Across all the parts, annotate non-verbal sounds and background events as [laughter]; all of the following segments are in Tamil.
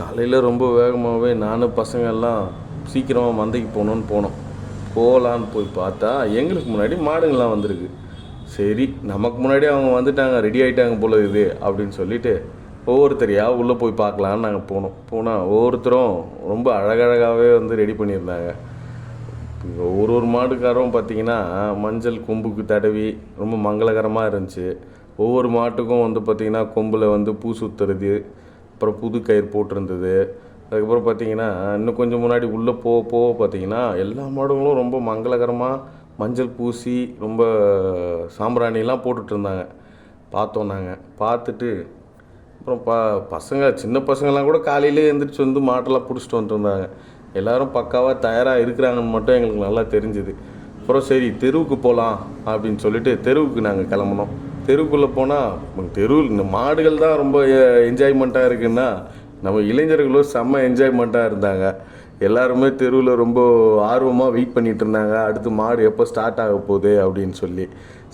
காலையில் ரொம்ப வேகமாகவே நானும் பசங்க எல்லாம் சீக்கிரமாக மந்தைக்கு போகணுன்னு போனோம். போகலான்னு போய் பார்த்தா எங்களுக்கு முன்னாடி மாடுங்கள்லாம் வந்திருக்கு. சரி நமக்கு முன்னாடி அவங்க வந்துட்டாங்க ரெடி ஆகிட்டாங்க போல இது அப்படின்னு சொல்லிட்டு ஒவ்வொருத்தரையாக உள்ளே போய் பார்க்கலான்னு நாங்கள் போனோம். போனால் ஒவ்வொருத்தரும் ரொம்ப அழகழகாகவே வந்து ரெடி பண்ணியிருந்தாங்க. ஒரு ஒரு மாட்டுக்காரரும் பார்த்திங்கன்னா மஞ்சள் கொம்புக்கு தடவி ரொம்ப மங்களகரமாக இருந்துச்சு. ஒவ்வொரு மாட்டுக்கும் வந்து பார்த்திங்கன்னா கொம்பில் வந்து பூ சுற்றுறது அப்புறம் புது கயிறு போட்டிருந்தது. அதுக்கப்புறம் பார்த்தீங்கன்னா இன்னும் கொஞ்சம் முன்னாடி உள்ளே போக போக பார்த்தீங்கன்னா எல்லா மாடுங்களும் ரொம்ப மங்களகரமாக மஞ்சள் பூசி ரொம்ப சாம்பிராணிலாம் போட்டுட்ருந்தாங்க பார்த்தோம் நாங்கள் பார்த்துட்டு அப்புறம் ப பசங்க சின்ன பசங்கள்லாம் கூட காலையிலே எழுந்திரிச்சு வந்து மாட்டெல்லாம் பிடிச்சிட்டு வந்துருந்தாங்க எல்லோரும் பக்காவாக தயாராக இருக்கிறாங்கன்னு மட்டும் எங்களுக்கு நல்லா தெரிஞ்சுது. அப்புறம் சரி தெருவுக்கு போகலாம் அப்படின்னு சொல்லிட்டு தெருவுக்கு நாங்கள் கிளம்புனோம். தெருவுக்குள்ளே போனால் தெருவில் இந்த மாடுகள் தான் ரொம்ப என்ஜாய்மெண்ட்டாக இருக்குன்னா நம்ம இளைஞர்களும் செம்ம என்ஜாய்மெண்ட்டாக இருந்தாங்க. எல்லாருமே தெருவில் ரொம்ப ஆர்வமாக வெயிட் பண்ணிட்டு இருந்தாங்க. அடுத்து மாடு எப்போ ஸ்டார்ட் ஆக போகுது அப்படின்னு சொல்லி.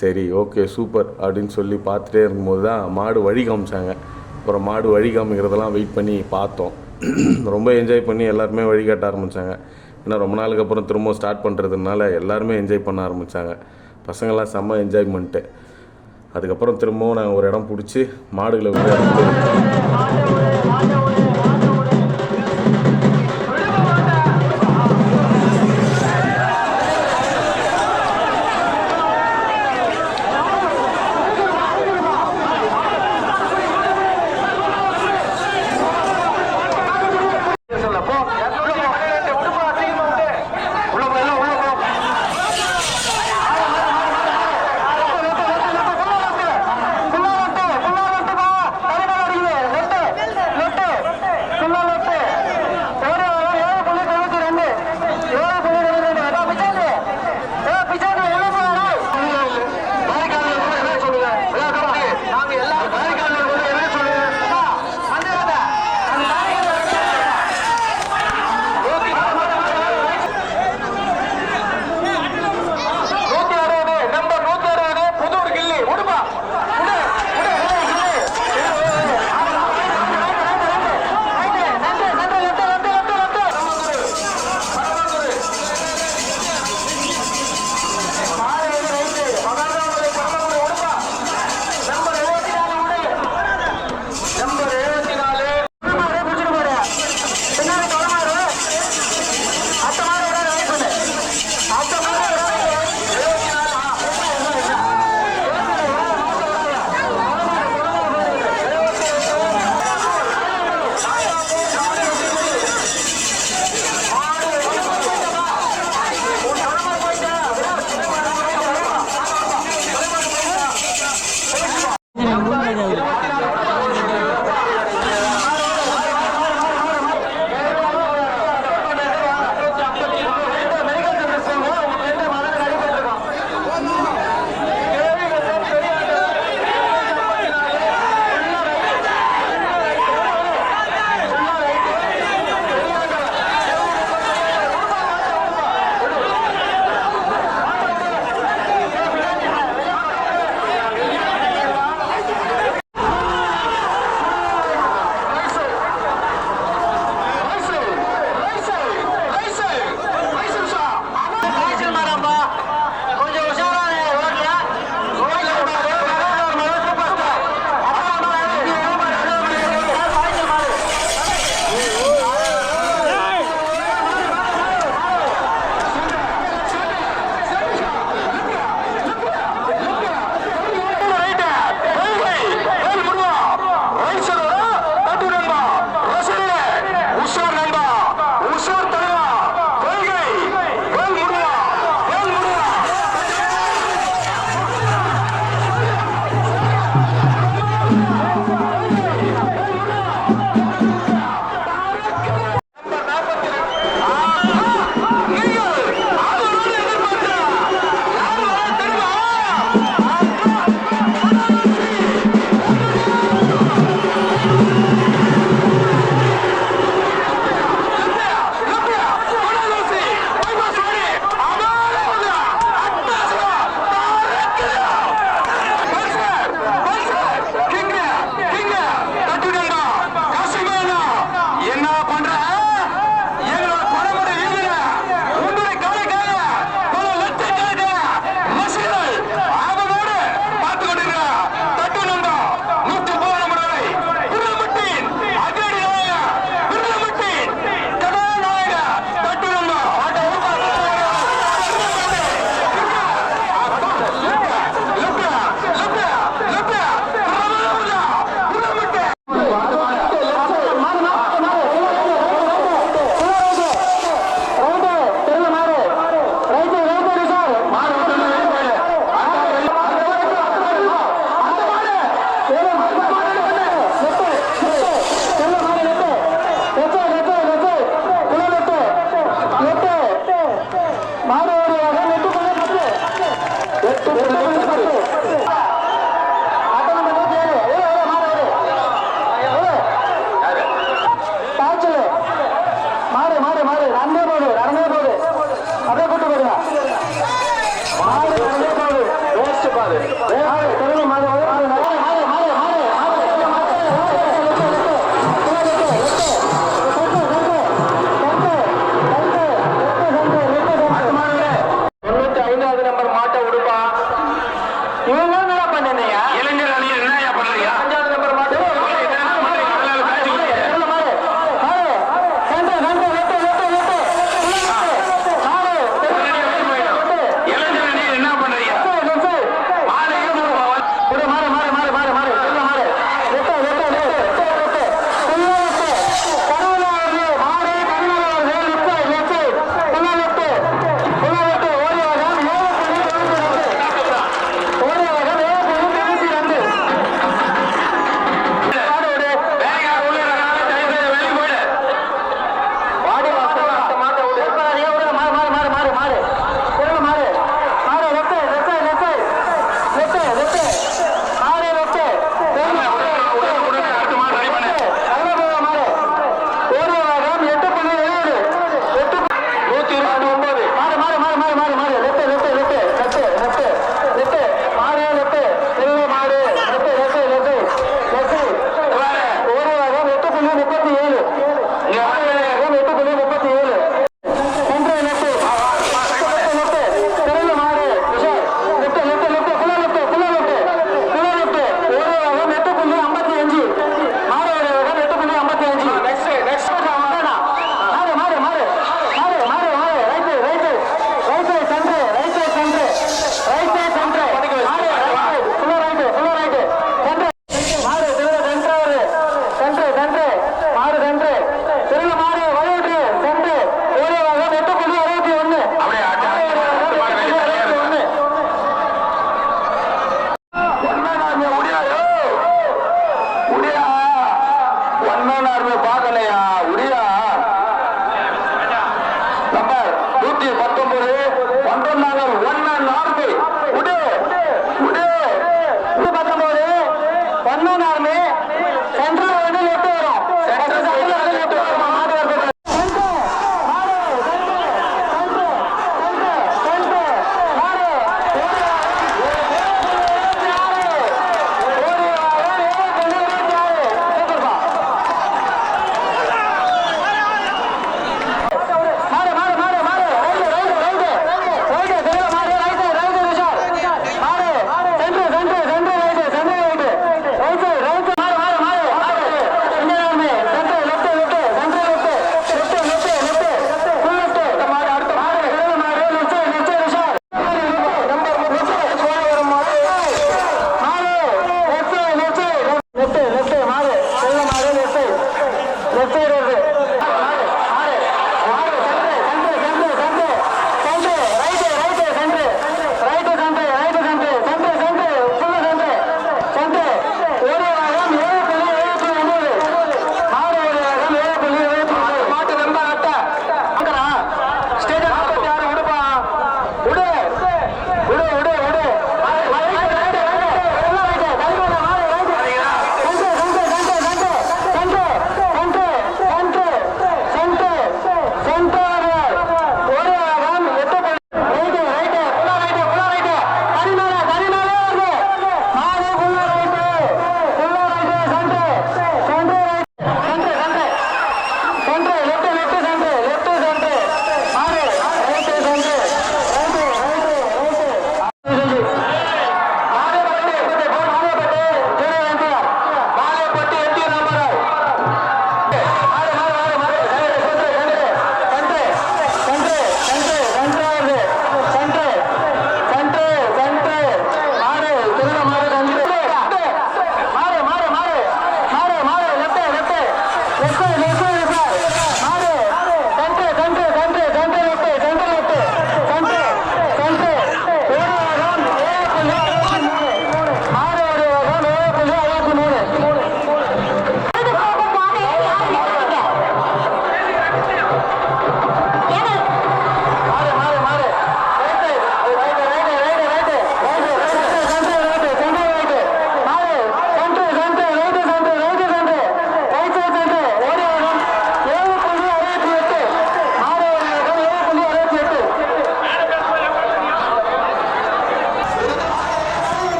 சரி ஓகே சூப்பர் அப்படின்னு சொல்லி பார்த்துட்டே இருக்கும்போது தான் மாடு வழி காமிச்சாங்க. அப்புறம் மாடு வழி காமிக்கிறதெல்லாம் வெயிட் பண்ணி பார்த்தோம். [clears throat] ரொம்ப என்ஜாய் பண்ணி எல்லாருமே வழிகாட்ட ஆரம்பித்தாங்க ஏன்னா ரொம்ப நாளுக்கு அப்புறம் திரும்ப ஸ்டார்ட் பண்ணுறதுனால எல்லாருமே என்ஜாய் பண்ண ஆரம்பித்தாங்க பசங்கள்லாம் செம்ம என்ஜாய்மெண்ட்டு அதுக்கப்புறம் திரும்பவும் நாங்கள் ஒரு இடம் பிடிச்சி மாடுகளை வந்து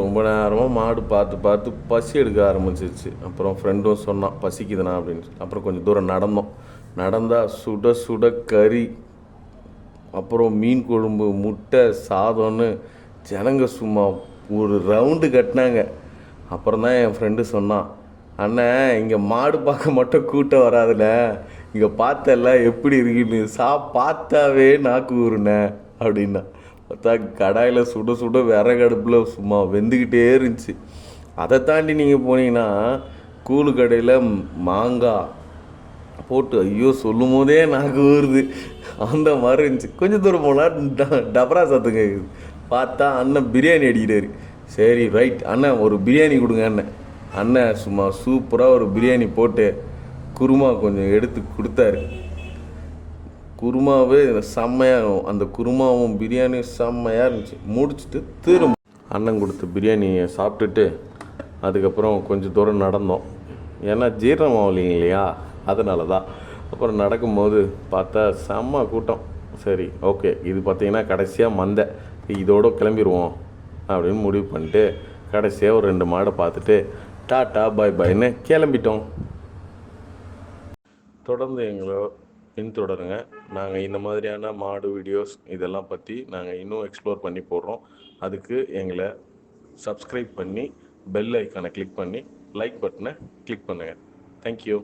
ரொம்ப நேரமாக மாடு பார்த்து பார்த்து பசி எடுக்க ஆரம்பிச்சிச்சு அப்புறம் ஃப்ரெண்டும் சொன்னான் பசிக்குதுண்ணா அப்படின்னு சொல்லி. அப்புறம் கொஞ்சம் தூரம் நடந்தோம். நடந்தால் சுட சுட கறி அப்புறம் மீன் குழம்பு முட்டை சாதம்னு ஜனங்க சும்மா ஒரு ரவுண்டு கட்டினாங்க. அப்புறம் தான் என் ஃப்ரெண்டு சொன்னான் அண்ணன் இங்கே மாடு பார்க்க மட்டும் கூட்டம் வராதுல இங்கே பார்த்தல எப்படி இருக்குன்னு. சா பார்த்தாவே நாக்கு ஊருண்ணே அப்படின்னா. பார்த்தா கடாயில் சுட சுட விறகடுப்பில் சும்மா வெந்துக்கிட்டே இருந்துச்சு. அதை தாண்டி நீங்கள் போனீங்கன்னா கூழு கடையில் மாங்காய் போட்டு ஐயோ சொல்லும் போதே நாக்கு ஊறுது. அந்த மாதிரி இருந்துச்சு. கொஞ்சம் தூரம் போனால் ட- டபரா சத்தம் கேட்குது பார்த்தா அண்ணன் பிரியாணி அடிக்கிறாரு. சரி ரைட் அண்ணன் ஒரு பிரியாணி கொடுங்க அண்ணன். அண்ணன் சும்மா சூப்பராக ஒரு பிரியாணி போட்டு குருமா கொஞ்சம் எடுத்து கொடுத்தாரு. குருமாவே செம்மையாக அந்த குருமாவும் பிரியாணியும் செம்மையாக இருந்துச்சு. முடிச்சுட்டு திரும்ப அண்ணன் கொடுத்த பிரியாணியை சாப்பிட்டுட்டு அதுக்கப்புறம் கொஞ்சம் தூரம் நடந்தோம். ஏன்னா ஜீரணம் ஆகலைங்க இல்லையா? அதனால தான் அப்புறம் நடக்கும்போது பார்த்தா செம்ம கூட்டம். சரி ஓகே. இது பார்த்திங்கன்னா கடைசியாக மந்தை. இதோட கிளம்பிடுவோம் அப்படின்னு முடிவு பண்ணிட்டு கடைசியாக ஒரு ரெண்டு மாடை பார்த்துட்டு டாட்டா பாய் பாய்னு கிளம்பிட்டோம். தொடர்ந்து எங்களோட பின்தொடருங்க. நாங்கள் இந்த மாதிரியான மாடு வீடியோஸ் இதெல்லாம் பற்றி நாங்கள் இன்னும் எக்ஸ்ப்ளோர் பண்ணி போடுறோம். அதுக்கு எங்களை சப்ஸ்கிரைப் பண்ணி பெல் ஐக்கானை கிளிக் பண்ணி லைக் பட்டனை கிளிக் பண்ணுங்கள் தேங்க்யூ